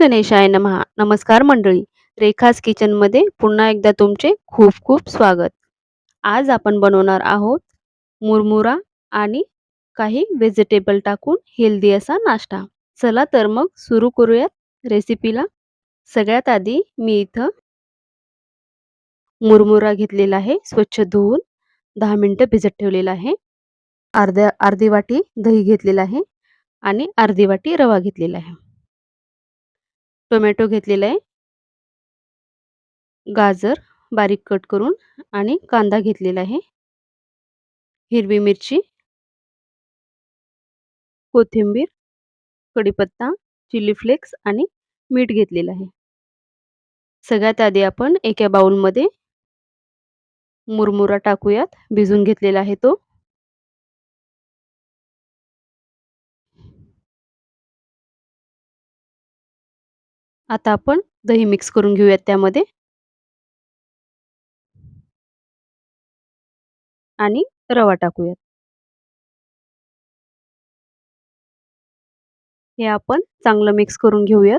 गणेशाय नमहा. नमस्कार मंडळी. रेखास किचनमध्ये पुन्हा एकदा तुमचे खूप खूप स्वागत. आज आपण बनवणार आहोत मुरमुरा आणि काही व्हेजिटेबल टाकून हेल्दी असा नाश्ता. चला तर मग सुरू करूयात रेसिपीला सगळ्यात आधी मी इथं मुरमुरा घेतलेला आहे स्वच्छ धुवून. दहा मिनटं भिजत ठेवलेला आहे. अर्ध्या अर्धी वाटी दही घेतलेला आहे आणि अर्धी वाटी रवा घेतलेला आहे. टोमॅटो घेतलेला आहे. गाजर बारीक कट करून आणि कांदा घेतलेला आहे. हिरवी मिरची. कोथिंबीर कढीपत्ता चिली फ्लेक्स आणि मीठ घेतलेलं आहे. सगळ्यात आधी आपण एका बाउलमध्ये मुरमुरा टाकूयात. भिजून घेतलेला आहे तो. आता आपण दही मिक्स करून घेऊयात त्यामध्ये. आणि रवा टाकूयात. हे आपण चांगलं मिक्स करून घेऊयात.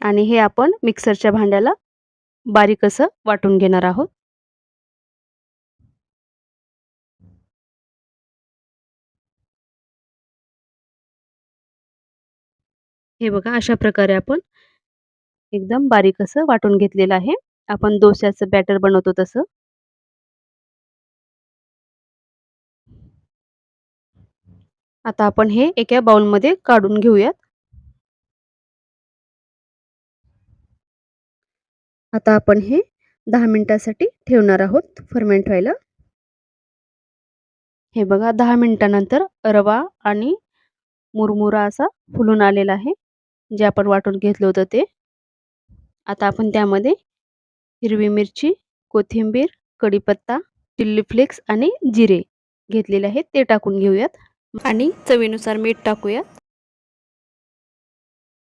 आणि हे आपण मिक्सरच्या भांड्याला बारीक असं वाटून घेणार आहोत. हे बघा अशा प्रकारे आपण एकदम बारीक असं वाटून घेतलेलं आहे. आपण डोस्याचं बॅटर बनवतो तसं. आता आपण हे एका बाउलमध्ये काढून घेऊयात. आता आपण हे दहा मिनिटासाठी ठेवणार आहोत फर्मेंट व्हायला. हे बघा दहा मिनिटानंतर रवा आणि मुरमुरा असा फुलून आलेला आहे. जे आपण वाटून घेतलं होतं ते. आता आपण त्यामध्ये हिरवी मिरची कोथिंबीर कढीपत्ता चिल्ली फ्लेक्स आणि जिरे घेतलेले आहेत ते टाकून घेऊयात. आणि चवीनुसार मीठ टाकूयात.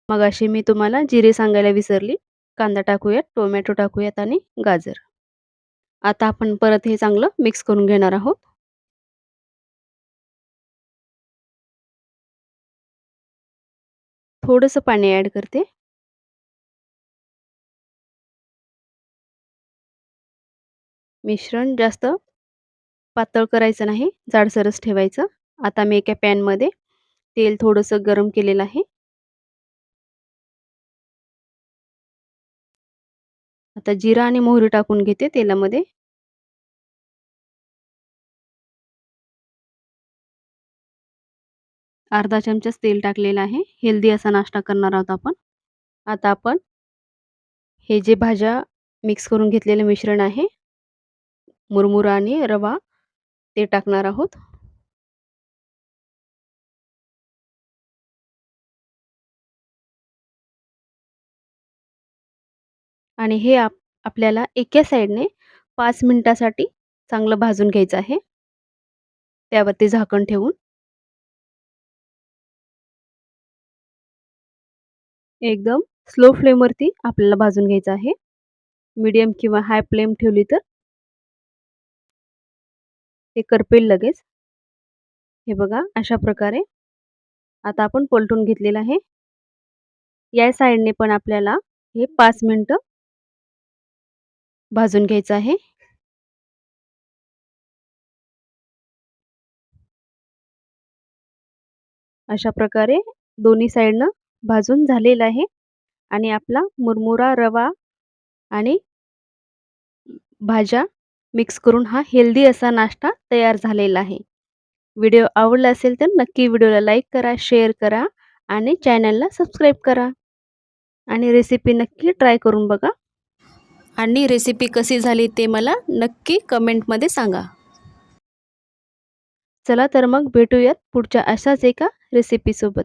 मग अशी मी तुम्हाला जिरे सांगायला विसरली. कांदा टाकूयात टोमॅटो टाकूयात आणि गाजर. आता आपण परत हे चांगलं मिक्स करून घेणार आहोत. थोडंसं पाणी ॲड करते. मिश्रण जास्त पातळ करायचं नाही जाडसरच ठेवायचं. आता मी एका पॅनमध्ये तेल थोडंसं गरम केलेलं आहे. आता जिरा आणि मोहरी टाकून घेते तेलामध्ये. अर्धा चमचाच तेल टाकलेलं आहे. हेल्दी असा नाश्ता करणार आहोत आपण. आता आपण हे जे भाज्या मिक्स करून घेतलेलं मिश्रण आहे मुरमुरा आणि रवा ते टाकणार आहोत. आणि हे आप आपल्याला एका साईडने पाच मिनटासाठी चांगलं भाजून घ्यायचं आहे. त्यावरती झाकण ठेवून. एकदम स्लो फ्लेमवरती आपल्याला भाजून घ्यायचं आहे. मीडियम किंवा हाय फ्लेम ठेवली तर ते करपेल लगेच. हे बघा अशा प्रकारे आता आपण पलटून घेतलेलं आहे. या साईडने पण आपल्याला हे पाच मिनटं भाजून घ्यायचं आहे. अशा प्रकारे दोन्ही साईडनं भाजून झालेला आहे. आणि आपला मुरमुरा रवा आणि भाज्या मिक्स करून हा हेल्दी असा नाश्ता तयार झालेला आहे. व्हिडिओ आवडला असेल तर नक्की व्हिडिओला लाईक करा शेअर करा आणि चॅनलला सबस्क्राईब करा. आणि रेसिपी नक्की ट्राय करून बघा. आणि रेसिपी कशी झाली ते मला नक्की कमेंटमध्ये सांगा. चला तर मग भेटूयात पुढच्या अशाच एका रेसिपीसोबत